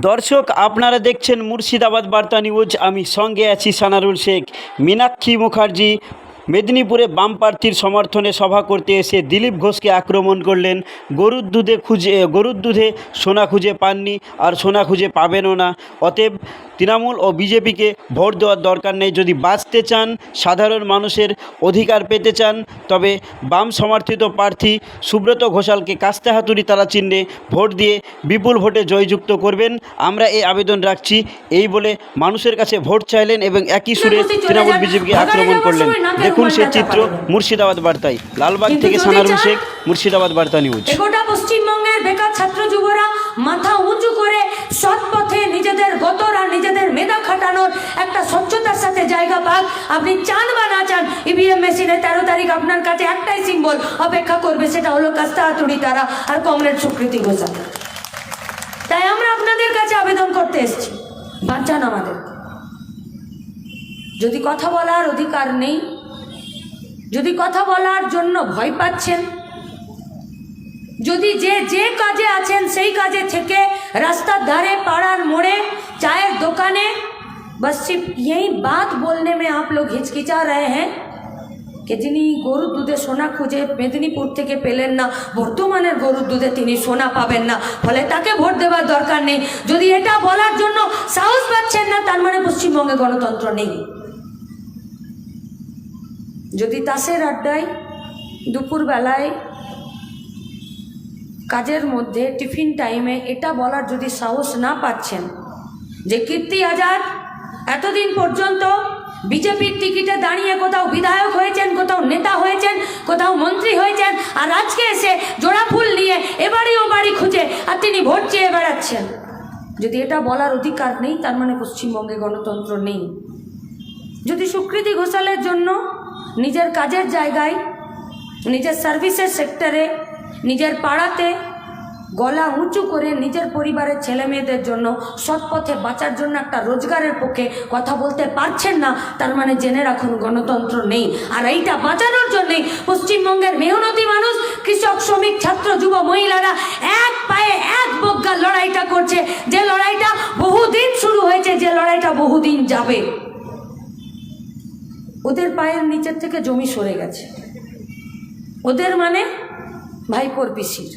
দর্শক আপনারা দেখছেন মুর্শিদাবাদ বার্তা নিউজ। আমি সঙ্গে আছি সানারুল শেখ। মিনাক্ষী মুখার্জি মেদিনীপুরে বাম প্রার্থীর সমর্থনে সভা করতে এসে দিলীপ ঘোষকে আক্রমণ করলেন। গরুর দুধে খুঁজে গরুর দুধে সোনা খুঁজে পাননি আর সোনা খুঁজে পাবেনও না। অতএব তৃণমূল ও বিজেপিকে ভোট দেওয়ার দরকার নেই। যদি বাঁচতে চান সাধারণ মানুষের অধিকার পেতে চান তবে বাম সমর্থিত প্রার্থী সুব্রত ঘোষালকে কাস্তে হাতুড়ি তারা চিহ্নে ভোট দিয়ে বিপুল ভোটে জয়যুক্ত করবেন। আমরা এই আবেদন রাখছি। এই বলে মানুষের কাছে ভোট চাইলেন এবং একই সুরে তৃণমূল বিজেপিকে আক্রমণ করলেন। দেখুন সে চিত্র মুর্শিদাবাদ বার্তায়। লালবাগ থেকে সানারুল শেখ মুর্শিদাবাদ বার্তা নিউজ। গোটা পশ্চিমবঙ্গের বেকার ছাত্র যুবরা মাথা উঁচু করে সৎ পথে নিজেদের গতর আর নিজেদের মেধা খাটানোর একটা স্বচ্ছতার সাথে জায়গা পাক। আপনি চান বা না চান ইভিএম মেশিনে তেরো তারিখ আপনার কাছে একটাই সিম্বল অপেক্ষা করবে সেটা হলো কাস্তা হাতুড়ি তারা আর কংগ্রেস স্বীকৃতি ঘোষা তাই আমরা আপনাদের কাছে আবেদন করতে এসেছি। বাঁচান আমাদের। যদি কথা বলার অধিকার নেই যদি কথা বলার জন্য ভয় পাচ্ছেন যদি যে যে কাজে আছেন সেই কাজে থেকে रास्ता धारे पाड़ार मोड़े चाय दुकाने बस सिर्फ यही बात बोलने में आप लोग हिचकिचा रहे हैं যে যিনি গরুর দুধে সোনা খুঁজে মেদিনীপুর থেকে পেলেন না বর্তমানের গরুর দুধে তিনি সোনা পাবেন না ফলে তাকে ভোট দেওয়ার দরকার নেই যদি এটা বলার জন্য সাহস পাচ্ছেন না তার মানে পশ্চিমবঙ্গে গণতন্ত্র নেই যদি তাসের আড্ডায় দুপুরবেলায় কাজের মধ্যে টিফিন টাইমে এটা বলার যদি সাহস না পাচ্ছেন, যে কীর্তি আজাদ, এতদিন পর্যন্ত বিজেপির টিকিটে দাঁড়িয়ে কোথাও বিধায়ক হয়েছেন, কোথাও নেতা হয়েছেন, কোথাও মন্ত্রী হয়েছেন, আর আজকে এসে জোড়া ফুল নিয়ে এবারই ও বাড়ি খুঁজে আর তিনি ভোট চেয়ে বেড়াচ্ছেন। যদি এটা বলার অধিকার নেই, তার মানে পশ্চিমবঙ্গে গণতন্ত্র নেই। যদি সুকৃতি ঘোষালের জন্য নিজের কাজের জায়গায়, নিজের সার্ভিসের সেক্টরে নিজের পাড়াতে গলা উঁচু করে নিজের পরিবারের ছেলে মেয়েদের জন্য সৎ পথে বাঁচার জন্য একটা রোজগারের পক্ষে কথা বলতে পারছেন না, তার মানে জেনে রাখুন গণতন্ত্র নেই। আর এইটা বাঁচানোর জন্যেই পশ্চিমবঙ্গের মেহনতি মানুষ, কৃষক, শ্রমিক, ছাত্র, যুব, মহিলারা এক পায়ে এক বজ্ঞা লড়াইটা করছে। যে লড়াইটা বহুদিন শুরু হয়েছে, যে লড়াইটা বহুদিন যাবে। ওদের পায়ের নিচের থেকে জমি সরে গেছে। ওদের মানে ভাইপোর পিসির।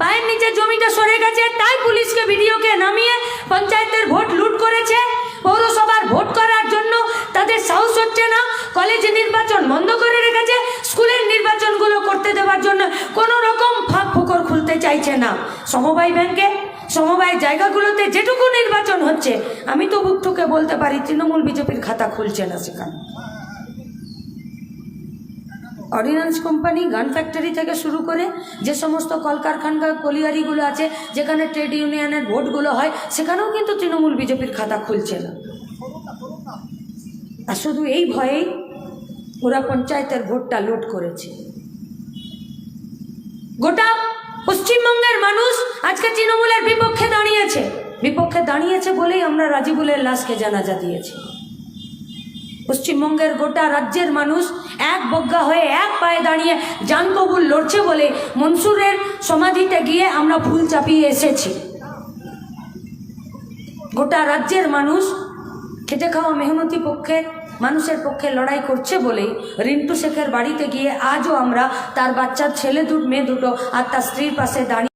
পায়ের নিচে জমিটা সরে গেছে, তাই পুলিশকে ভিডিওকে নামিয়ে পঞ্চায়েতের ভোট লুট করেছে। পৌরসভার ভোট করার জন্য তাদের সাহস হচ্ছে না, কলেজে নির্বাচন বন্ধ করে রেখেছে, স্কুলের নির্বাচনগুলো করতে দেওয়ার জন্য কোনো রকম ফাঁক ফোকর খুলতে চাইছে না। সমবায় ব্যাংকে সমবায় জায়গাগুলোতে যেটুকু নির্বাচন হচ্ছে, আমি তো বুদ্ধকে বলতে পারি, তৃণমূল বিজেপির খাতা খুলছে না সেখানে। অর্ডিন্যান্স কোম্পানি গান ফ্যাক্টরি থেকে শুরু করে যে সমস্ত কলকারখানা, কলিয়ারিগুলো আছে, যেখানে ট্রেড ইউনিয়নের ভোটগুলো হয়, সেখানেও কিন্তু তৃণমূল বিজেপির খাতা খুলছে না। আর শুধু এই ভয়েই ওরা পঞ্চায়েতের ভোটটা লোড করেছে। গোটা পশ্চিমবঙ্গের মানুষ আজকে তৃণমূলের বিপক্ষে দাঁড়িয়েছে। বিপক্ষে দাঁড়িয়েছে বলেই আমরা রাজিবুলের লাশকে জানাজা দিয়েছি। পশ্চিমবঙ্গের গোটা রাজ্যের মানুষ এক বজ্ঞা হয়ে এক পায়ে দাঁড়িয়ে জান কবুল লড়ছে বলে মনসুরের সমাধিতে গিয়ে আমরা ফুল চাপিয়ে এসেছি। গোটা রাজ্যের মানুষ খেটে খাওয়া মেহনতি পক্ষে মানুষের পক্ষে লড়াই করছে বলেই রিন্টু শেখের বাড়িতে গিয়ে আজও আমরা তার বাচ্চার ছেলে দুটো, মেয়ে দুটো আর তার স্ত্রীর পাশে দাঁড়িয়ে